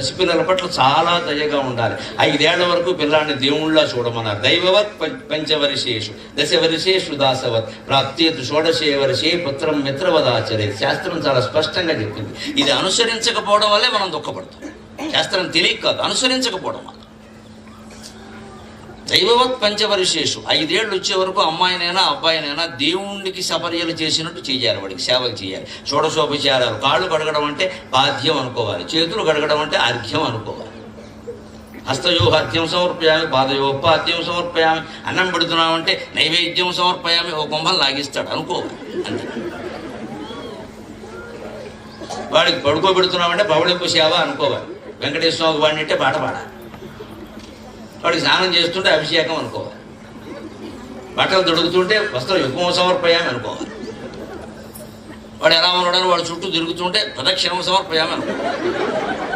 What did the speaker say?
పసిపిల్లల పట్ల చాలా దయగా ఉండాలి. ఐదేళ్ళ వరకు పిల్లాన్ని దేవుళ్ళ చూడమన్నారు. దైవవత్ పం- పంచవరిశేషు దశవరిశేషు దాసవత్ ప్రాప్తేతు షోడశే వర్షే పుత్రం మిత్రవదాచరే. శాస్త్రం చాలా స్పష్టంగా చెప్పింది. ఇది అనుసరించకపోవడం వల్లే మనం దుఃఖపడతాం. శాస్త్రం తెలియక కాదు అనుసరించకపోవడం వల్ల. దైవవత్ పంచవరిశేషు ఐదేళ్ళు వచ్చే వరకు అమ్మాయినైనా అబ్బాయినైనా దేవునికి సపర్యలు చేసినట్టు చేయాలి వాడికి సేవలు చేయాలి. షోడశోపచారాలు. కాళ్ళు కడగడం అంటే బాధ్యం అనుకోవాలి. చేతులు కడగడం అంటే అర్ఘ్యం అనుకోవాలి. హస్తయో అర్ఘ్యం సమర్పయామి పాదయో పాద్యం సమర్పయామి అన్నం పెడుతున్నామంటే నైవేద్యం సమర్పయామి ఓ కుంభం లాగిస్తాడు. అనుకోవాలి. అంతే. వాడికి పడుకోబెడుతున్నామంటే పవళింపు సేవ అనుకోవాలి. వెంకటేశ్వర స్వామి వాడిని అంటే పాట పాడాలి. వాడికి స్నానం చేస్తుంటే అభిషేకం అనుకోవాలి. బట్టలు దొడుకుతుంటే వస్త్రం యుగం సమర్పయామి అనుకోవాలి. వాడు ఎలా ఉన్నాడని వాడు చుట్టూ తిరుగుతుంటే ప్రదక్షిణం సమర్పయామి అనుకోవాలి.